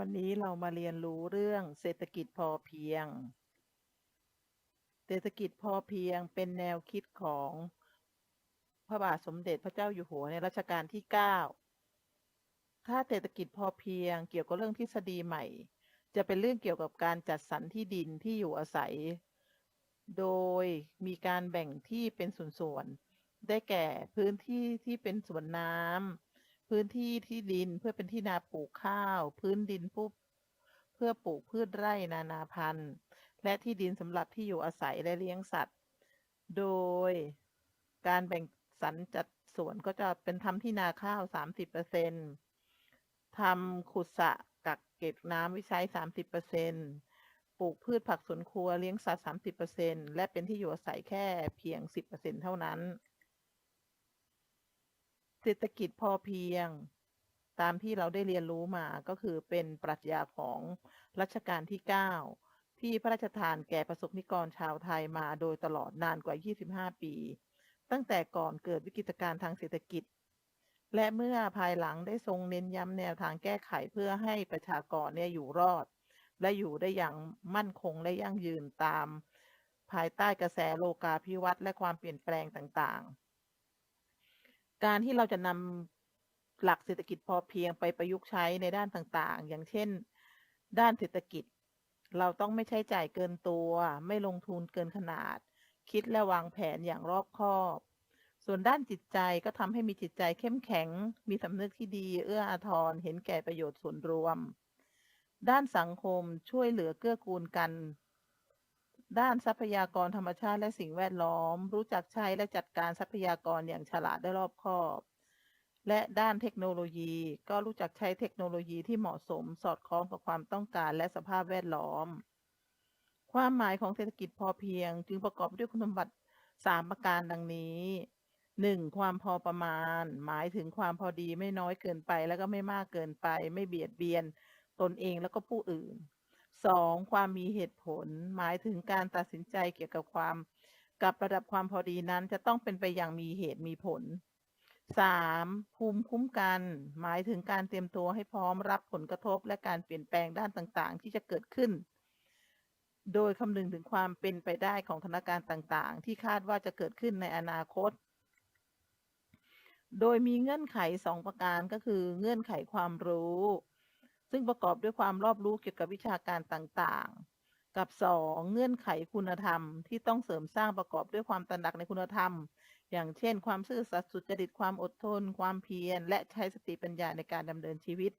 วันนี้เรามาเรียนรู้เรื่องเศรษฐกิจพอเพียง เศรษฐกิจพอเพียงเป็นแนวคิดของพระบาทสมเด็จพระเจ้าอยู่หัวในรัชกาลที่ 9 ถ้าเศรษฐกิจพอเพียงเกี่ยวกับเรื่องทฤษฎีใหม่ จะเป็นเรื่องเกี่ยวกับการจัดสรรที่ดินที่อยู่อาศัย โดยมีการแบ่งที่เป็นส่วนๆ ได้แก่พื้นที่ที่เป็นสวนน้ำ พื้นที่ที่ดินเพื่อเป็นที่นาปลูกข้าว พื้นดินปุ๊บเพื่อปลูกพืชไร่นานาพันธุ์ และที่ดินสำหรับที่อยู่อาศัยและเลี้ยงสัตว์ โดยการแบ่งสรรจัดสวนก็จะเป็นทำที่นาข้าว 30%ทำขุดสะกักเก็บน้ำไวิใช้ 30%ปลูกพืชผักสวนครัวเลี้ยงสัตว์ 30%และเป็นที่อยู่อาศัยแค่เพียง 10%เท่านั้น เศรษฐกิจพอเพียง ตามที่เราได้เรียนรู้มาก็คือเป็นปรัชญาของรัชกาลที่ 9 ที่พระราชทานแก่ประสบนิกรชาวไทยมาโดยตลอดนานกว่า 25 ปี ตั้งแต่ก่อนเกิดวิกฤตการณ์ทางเศรษฐกิจ และเมื่อภายหลังได้ทรงเน้นย้ำแนวทางแก้ไขเพื่อให้ประชากรเนี่ยอยู่รอด และอยู่ได้อย่างมั่นคงและยั่งยืนตาม ภายใต้กระแสโลกาภิวัตน์และความเปลี่ยนแปลงต่างๆ การที่เราจะนำหลักเศรษฐกิจพอเพียงไปประยุกต์ใช้ในด้านต่างๆ อย่างเช่น ด้านเศรษฐกิจ เราต้องไม่ใช้จ่ายเกินตัว ไม่ลงทุนเกินขนาด คิดและวางแผนอย่างรอบคอบ ส่วนด้านจิตใจก็ทำให้มีจิตใจเข้มแข็ง มีสำนึกที่ดี เอื้ออาทร เห็นแก่ประโยชน์ส่วนรวม ด้านสังคมช่วยเหลือเกื้อกูลกัน ด้านทรัพยากรธรรมชาติและสิ่งแวดล้อม รู้จักใช้และจัดการทรัพยากรอย่างฉลาดและรอบคอบ และด้านเทคโนโลยี ก็รู้จักใช้เทคโนโลยีที่เหมาะสม สอดคล้องกับความต้องการและสภาพแวดล้อม ความหมายของเศรษฐกิจพอเพียง จึงประกอบด้วยคุณสมบัติ 3 ประการดังนี้ 1. ความพอประมาณ หมายถึงความพอดีไม่น้อยเกินไป แล้วก็ไม่มากเกินไป ไม่เบียดเบียน ตนเองแล้วก็ผู้อื่น 2. ความมีเหตุผล หมายถึงการตัดสินใจเกี่ยวกับความกับระดับความพอดีนั้นจะต้องเป็นไปอย่างมีเหตุมีผล 3. ภูมิคุ้มกัน หมายถึงการเตรียมตัวให้พร้อมรับผลกระทบ และการเปลี่ยนแปลงด้านต่างๆ ที่จะเกิดขึ้น โดยคำนึงถึงความเป็นไปได้ของธนาการต่างๆ ที่คาดว่าจะเกิดขึ้นในอนาคต โดยมีเงื่อนไข 2 ประการก็คือ เงื่อนไขความรู้ ซึ่งประกอบด้วยความรอบรู้เกี่ยวกับวิชาการต่างๆ กับ 2 เงื่อนไขคุณธรรมที่ต้องเสริมสร้างประกอบด้วยความตระหนักในคุณธรรม อย่างเช่น ความซื่อสัตย์สุจริตความอดทน ความเพียร และใช้สติปัญญาในการดำเนินชีวิต